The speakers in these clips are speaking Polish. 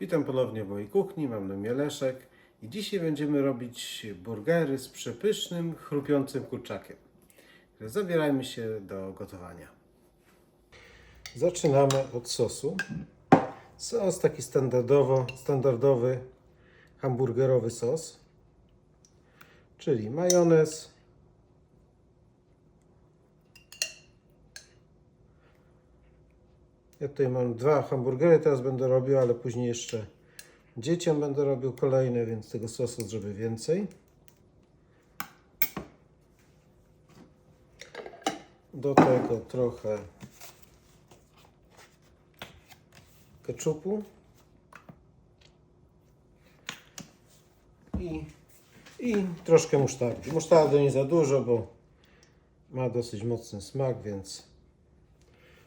Witam ponownie w mojej kuchni, mam na imię Leszek i dzisiaj będziemy robić burgery z przepysznym, chrupiącym kurczakiem. Zabierajmy się do gotowania. Zaczynamy od sosu. Sos taki standardowo, standardowy hamburgerowy sos, czyli majonez, Ja tutaj mam dwa hamburgery, teraz będę robił, ale później jeszcze dzieciom będę robił kolejne, więc tego sosu zrobię więcej. Do tego trochę ketchupu i, i troszkę musztardy. Musztardy nie za dużo, bo ma dosyć mocny smak, więc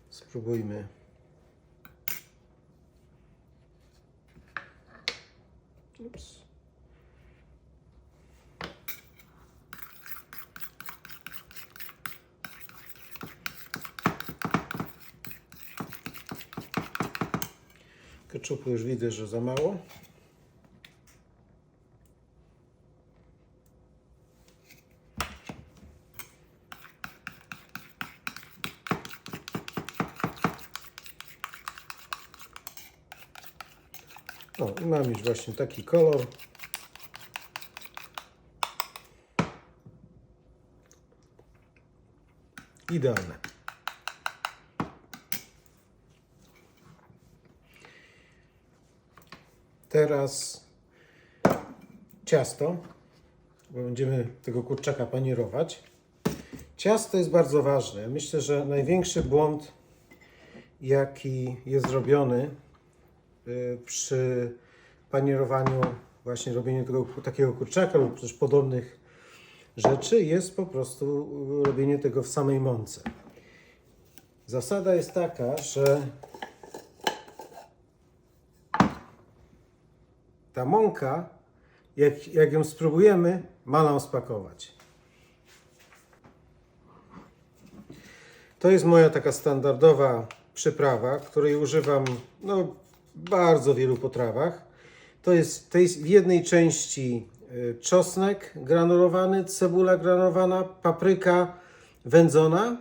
spróbujmy. Ups. Ketchupu już widzę, że za mało. Mam już właśnie taki kolor. Idealne. Teraz ciasto, bo będziemy tego kurczaka panierować. Ciasto jest bardzo ważne. Myślę, że największy błąd, jaki jest zrobiony y, przy panierowaniu, właśnie robieniu tego takiego kurczaka lub też podobnych rzeczy, jest po prostu robienie tego w samej mące. Zasada jest taka, że ta mąka, jak, jak ją spróbujemy, ma nam spakować. To jest moja taka standardowa przyprawa, której używam no, w bardzo wielu potrawach. To jest, w jednej części y, czosnek granulowany, cebula granulowana, papryka wędzona,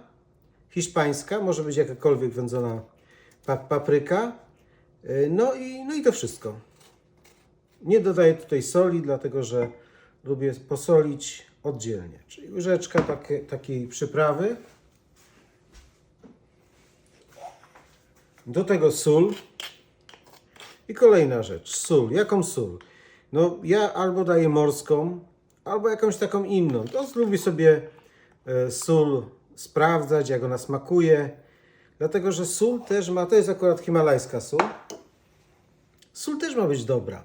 hiszpańska, może być jakakolwiek wędzona pa papryka. Y, No i, no i to wszystko. Nie dodaję tutaj soli, dlatego że lubię posolić oddzielnie. Czyli łyżeczka takie, takiej przyprawy. Do tego sól. I kolejna rzecz, sól. Jaką sól? No ja albo daję morską, albo jakąś taką inną. To lubię sobie e, sól sprawdzać, jak ona smakuje. Dlatego, że sól też ma, to jest akurat himalajska sól. Sól też ma być dobra.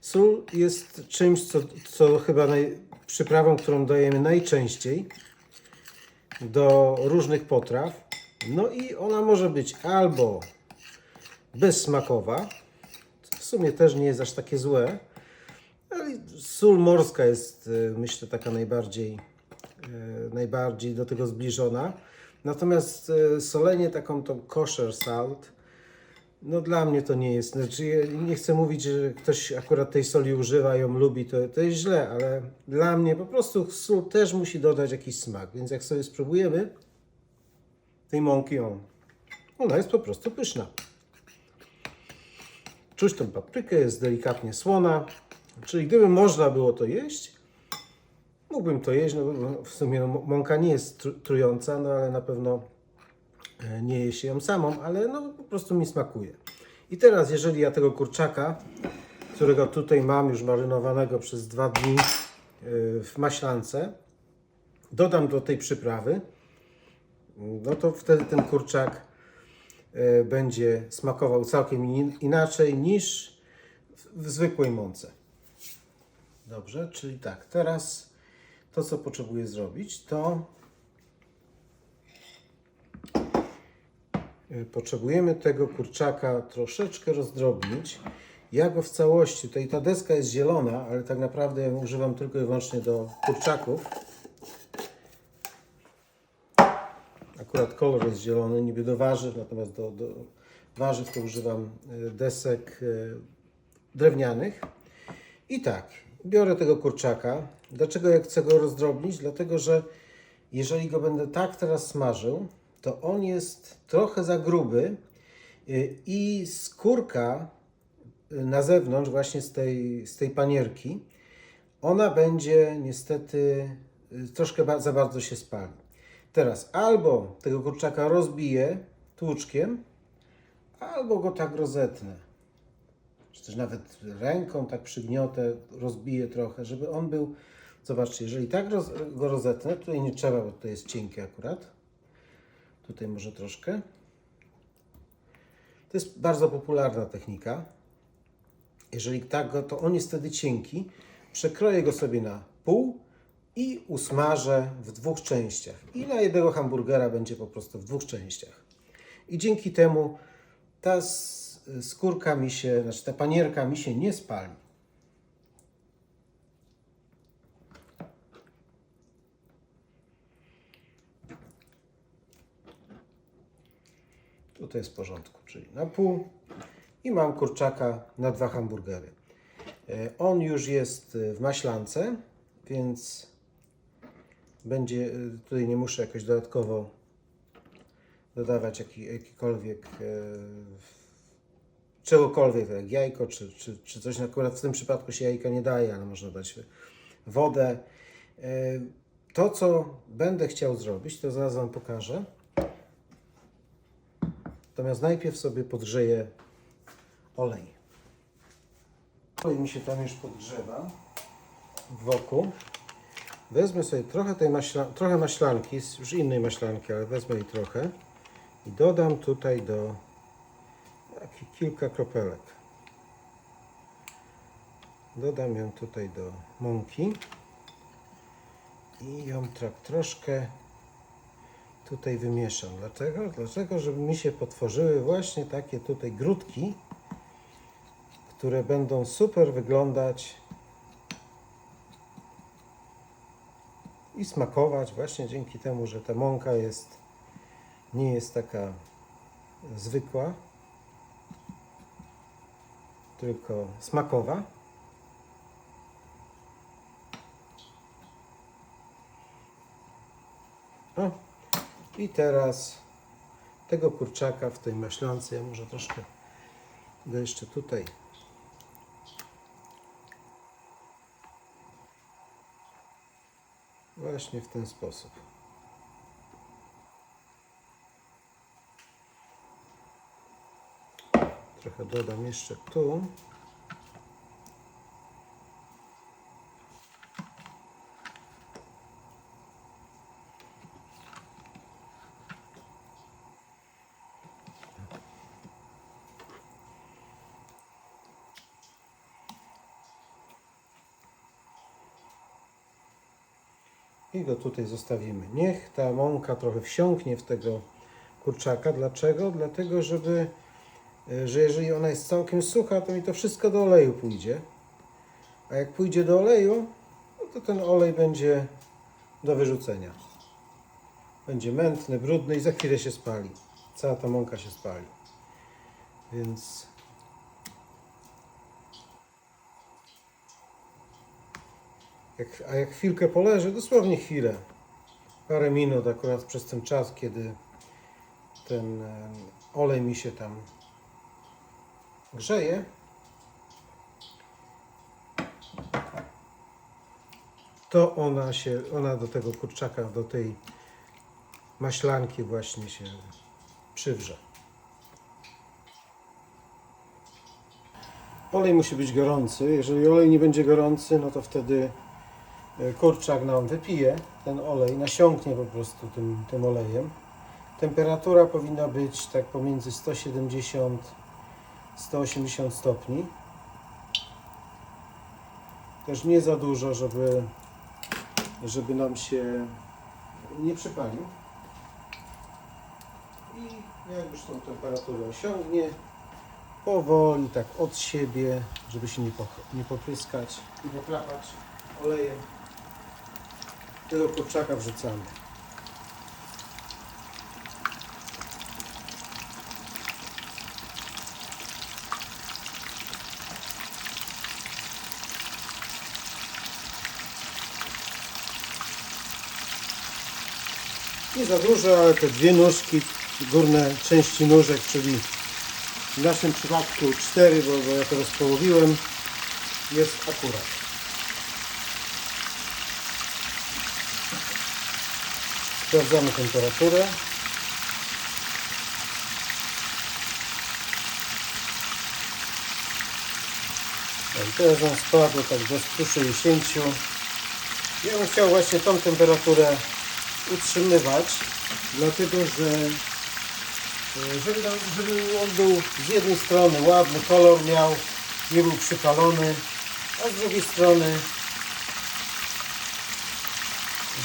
Sól jest czymś, co, co chyba naj, przyprawą, którą dajemy najczęściej do różnych potraw. No i ona może być albo bezsmakowa, sumie też nie jest aż takie złe, ale sól morska jest, y, myślę, taka najbardziej, y, najbardziej do tego zbliżona. Natomiast y, solenie taką tą kosher salt, no dla mnie to nie jest. Znaczy, nie chcę mówić, że ktoś akurat tej soli używa, ją lubi, to, to jest źle, ale dla mnie po prostu sól też musi dodać jakiś smak. Więc jak sobie spróbujemy tej mąki, on, ona jest po prostu pyszna. Czuć tą paprykę, jest delikatnie słona. Czyli gdyby można było to jeść, mógłbym to jeść. No, w sumie no, mąka nie jest tru- trująca, no ale na pewno e, nie je się ją samą, ale no po prostu mi smakuje. I teraz, jeżeli ja tego kurczaka, którego tutaj mam już marynowanego przez dwa dni e, w maślance, dodam do tej przyprawy, no to wtedy ten kurczak będzie smakował całkiem in- inaczej niż w, zwykłej mące. Dobrze, czyli tak, teraz to, co potrzebuję zrobić, to y, potrzebujemy tego kurczaka troszeczkę rozdrobnić. Ja go w całości, tutaj ta deska jest zielona, ale tak naprawdę używam tylko i wyłącznie do kurczaków. Akurat kolor jest zielony, niby do warzyw, natomiast do, do warzyw to używam y, desek y, drewnianych. I tak, biorę tego kurczaka. Dlaczego ja chcę go rozdrobnić? Dlatego, że jeżeli go będę tak teraz smażył, to on jest trochę za gruby y, i skórka na zewnątrz, właśnie z tej, z tej panierki, ona będzie niestety troszkę za bardzo się spali. Teraz albo tego kurczaka rozbiję tłuczkiem, albo go tak rozetnę. Czy też nawet ręką tak przygniotę, rozbiję trochę, żeby on był. Zobaczcie, jeżeli tak roz, go rozetnę, tutaj nie trzeba, bo to jest cienkie akurat. Tutaj może troszkę. To jest bardzo popularna technika. Jeżeli tak go, to on jest wtedy cienki. Przekroję go sobie na pół i usmażę w dwóch częściach. I na jednego hamburgera będzie po prostu w dwóch częściach. I dzięki temu ta skórka mi się, znaczy ta panierka mi się nie spali. Tutaj jest w porządku, czyli na pół i mam kurczaka na dwa hamburgery. E, On już jest e, w maślance, więc będzie e, tutaj nie muszę jakoś dodatkowo dodawać jaki, jakikolwiek e, czegokolwiek, tak jak jajko czy, czy, czy coś. Akurat w tym przypadku się jajka nie daje, ale można dać wodę. E, To, co będę chciał zrobić, to zaraz Wam pokażę. Natomiast najpierw sobie podgrzeję olej. Olej mi się tam już podgrzewa wokół. Wezmę sobie trochę tej maśla, trochę maślanki, już innej maślanki, ale wezmę jej trochę i dodam tutaj do kilka kropelek. Dodam ją tutaj do mąki i ją tak troszkę tutaj wymieszam. Dlaczego? Dlatego, żeby mi się potworzyły właśnie takie tutaj grudki, które będą super wyglądać i smakować właśnie dzięki temu, że ta mąka jest nie jest taka zwykła, tylko smakowa. O, i teraz tego kurczaka w tej maślance, ja może troszkę go jeszcze tutaj właśnie w ten sposób. Trochę dodam jeszcze tu. I go tutaj zostawimy. Niech ta mąka trochę wsiąknie w tego kurczaka. Dlaczego? Dlatego, żeby, e, że jeżeli ona jest całkiem sucha, to mi to wszystko do oleju pójdzie. A jak pójdzie do oleju, no to ten olej będzie do wyrzucenia. Będzie mętny, brudny i za chwilę się spali. Cała ta mąka się spali. Więc Jak, a jak chwilkę poleży, dosłownie chwilę, parę minut akurat przez ten czas, kiedy ten olej mi się tam grzeje, to ona się, ona do tego kurczaka, do tej maślanki właśnie się przywrze. Olej musi być gorący. Jeżeli olej nie będzie gorący, no to wtedy kurczak nam wypije ten olej, nasiąknie po prostu tym, tym olejem. Temperatura powinna być tak pomiędzy 170 180 stopni. Też nie za dużo, żeby, żeby nam się nie przypalił. I jak już tą temperaturę osiągnie, powoli tak od siebie, żeby się nie, poch- nie popryskać i pochlapać olejem do kurczaka wrzucamy. Nie za dużo, ale te dwie nóżki, górne części nóżek, czyli w naszym przypadku cztery, bo, bo ja to rozpołowiłem, jest akurat. Sprawdzamy temperaturę. Tak, teraz nam spadło tak do 160. Ja bym chciał właśnie tą temperaturę utrzymywać, dlatego że e, żeby, żeby on był z jednej strony ładny, kolor miał, nie był przypalony, a z drugiej strony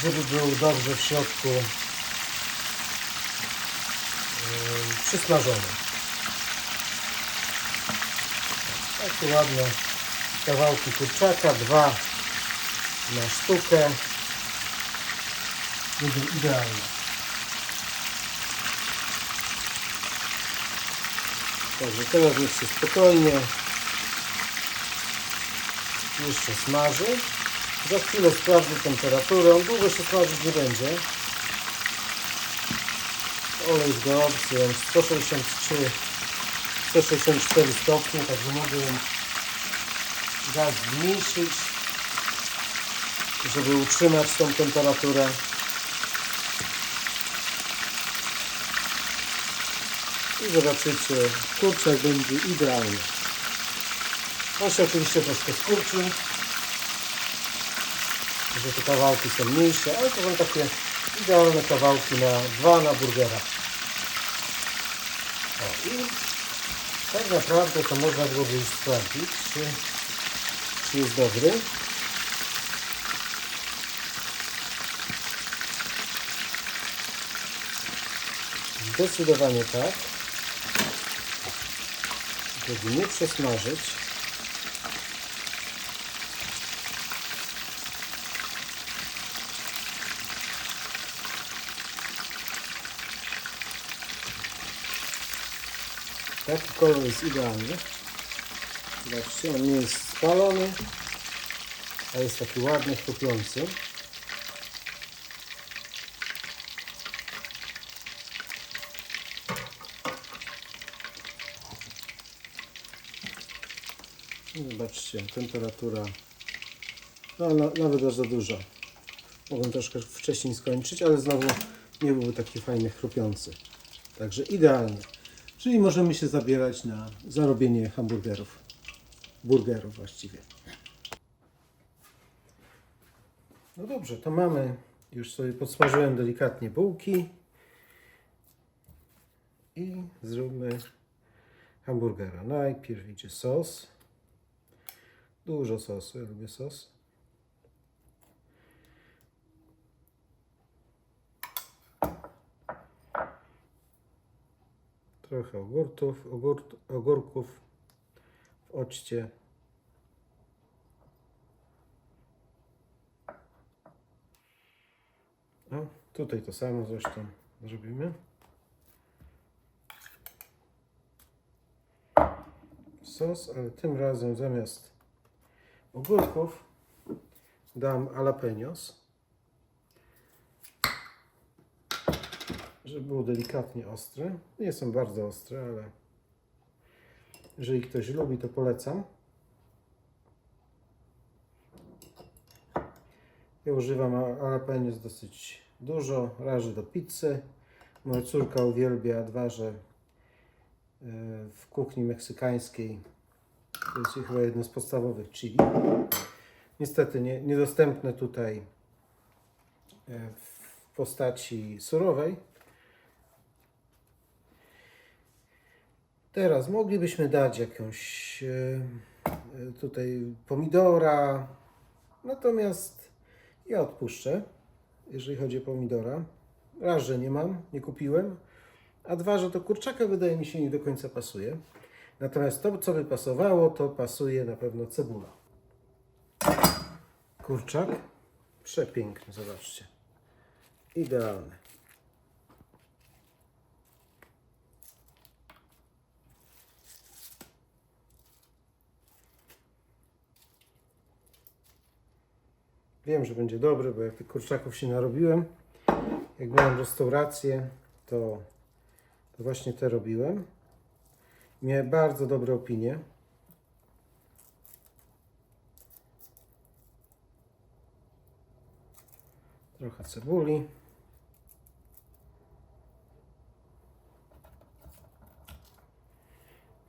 żeby był dobrze w środku e, przysmażony. Takie ładne kawałki kurczaka, dwa na sztukę. Będzie idealne. Także teraz się spokojnie jeszcze smaży. Za chwilę sprawdzę temperaturę. On długo się smażyć nie będzie. Olej jest gorący, on 163 164 stopnie, także mogę gaz zmniejszyć, żeby utrzymać tą temperaturę. I zobaczycie, kurczak będzie idealny. On się oczywiście troszkę skurczy, że te kawałki są mniejsze, ale to są takie idealne kawałki na dwa na burgera. O, i tak naprawdę to można byłoby już sprawdzić, czy, czy jest dobry. Zdecydowanie tak. Żeby nie przesmażyć. Taki kolor jest idealny. Zobaczcie, on nie jest spalony, a jest taki ładny, chrupiący. I Zobaczcie, temperatura no, na, nawet aż za duża. Mogłem troszkę wcześniej skończyć, ale znowu nie byłby taki fajny, chrupiący. Także idealnie. Czyli możemy się zabierać na zarobienie hamburgerów. Burgerów właściwie. No dobrze, to mamy. Już sobie podsmażyłem delikatnie bułki. I zróbmy hamburgera. Najpierw idzie sos. Dużo sosu, ja lubię sos. Trochę ogórków, ogór, ogórków w occie. O, tutaj to samo zresztą zrobimy. Sos, ale tym razem zamiast ogórków dam jalapenos. Żeby było delikatnie ostre. Nie są bardzo ostre, ale jeżeli ktoś lubi, to polecam. Ja używam jalapenos dosyć dużo, raży do pizzy. Moja córka uwielbia dwa, że e, w kuchni meksykańskiej to jest chyba jedno z podstawowych chili. Niestety nie, niedostępne tutaj e, w postaci surowej. Teraz moglibyśmy dać jakąś e, e, tutaj pomidora, natomiast ja odpuszczę, jeżeli chodzi o pomidora. Raz, że nie mam, nie kupiłem, a dwa, że to kurczaka wydaje mi się nie do końca pasuje. Natomiast to, co by pasowało, to pasuje na pewno cebula. Kurczak, przepiękny, zobaczcie. Idealny. Wiem, że będzie dobry, bo jak tych kurczaków się narobiłem, Jak miałem restaurację, to, to właśnie te robiłem. Miałem bardzo dobre opinie. Trochę cebuli.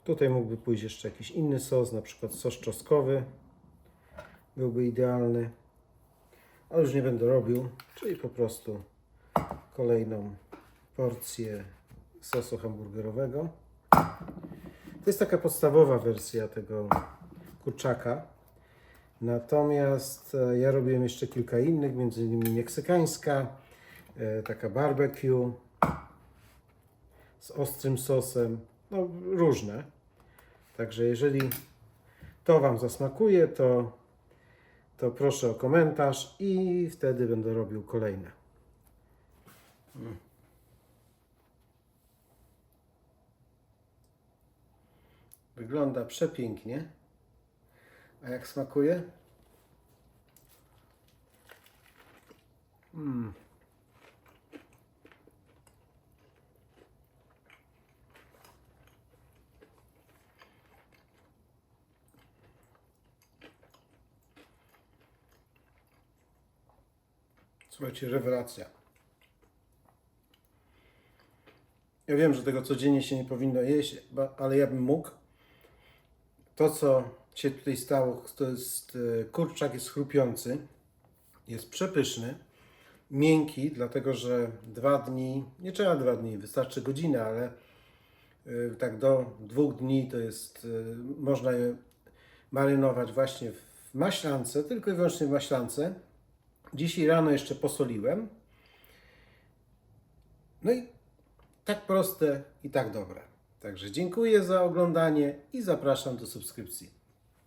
Tutaj mógłby pójść jeszcze jakiś inny sos, na przykład sos czosnkowy. Byłby idealny. Ale już nie będę robił, czyli po prostu kolejną porcję sosu hamburgerowego. To jest taka podstawowa wersja tego kurczaka. Natomiast e, ja robiłem jeszcze kilka innych, między innymi meksykańska, e, taka barbecue z ostrym sosem, no różne. Także jeżeli to Wam zasmakuje, to, to proszę o komentarz i wtedy będę robił kolejne. Wygląda przepięknie. A jak smakuje? Mm. Słuchajcie, rewelacja. Ja wiem, że tego codziennie się nie powinno jeść, ale ja bym mógł. To, co się tutaj stało, to jest e, kurczak jest chrupiący, jest przepyszny, miękki, dlatego że dwa dni, nie trzeba dwa dni, wystarczy godzina, ale e, tak do dwóch dni to jest, e, można je marynować właśnie w maślance, tylko i wyłącznie w maślance. Dzisiaj rano jeszcze posoliłem. No i tak proste i tak dobre. Także dziękuję za oglądanie i zapraszam do subskrypcji.